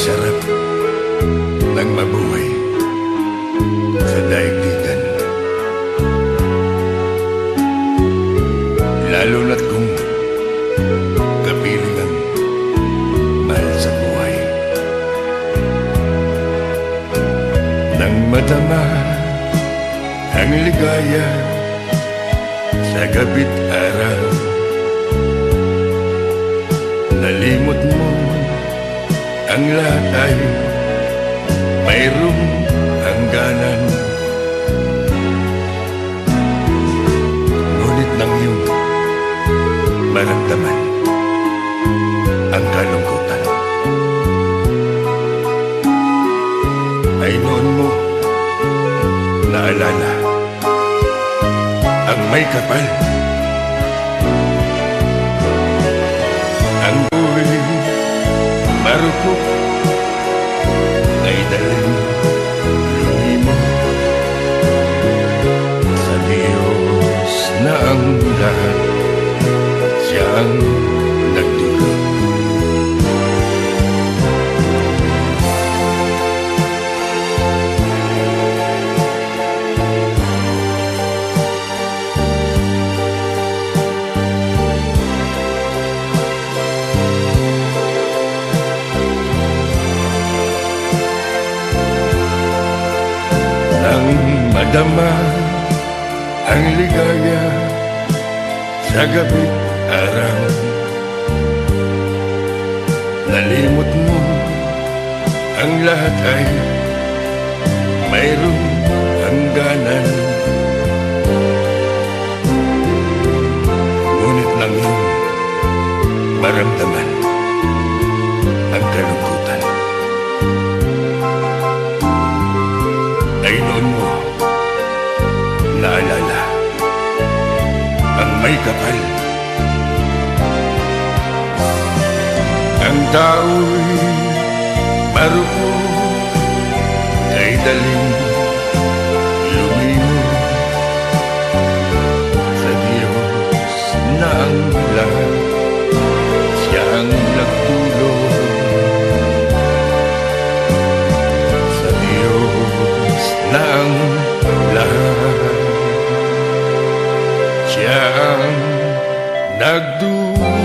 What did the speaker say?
sarap ng mabuhay sa daigdigan. Lalo na't kung sa buhay. Nang madama ang ligaya sa gabit araw, ang lahat ay mayroong hangganan. Ngunit nang iyong maramdaman ang kalungkutan, ay noon mo naalala ang may kapal. Marupok ay daling lumimo sa Diyos na ang lahat. Siyang madama ang ligaya sa gabi araw. Nalimot mo ang lahat ay mayroong hangganan Ngunit nang maramdaman kapal. Ang tao'y maruko kay daling океан надул.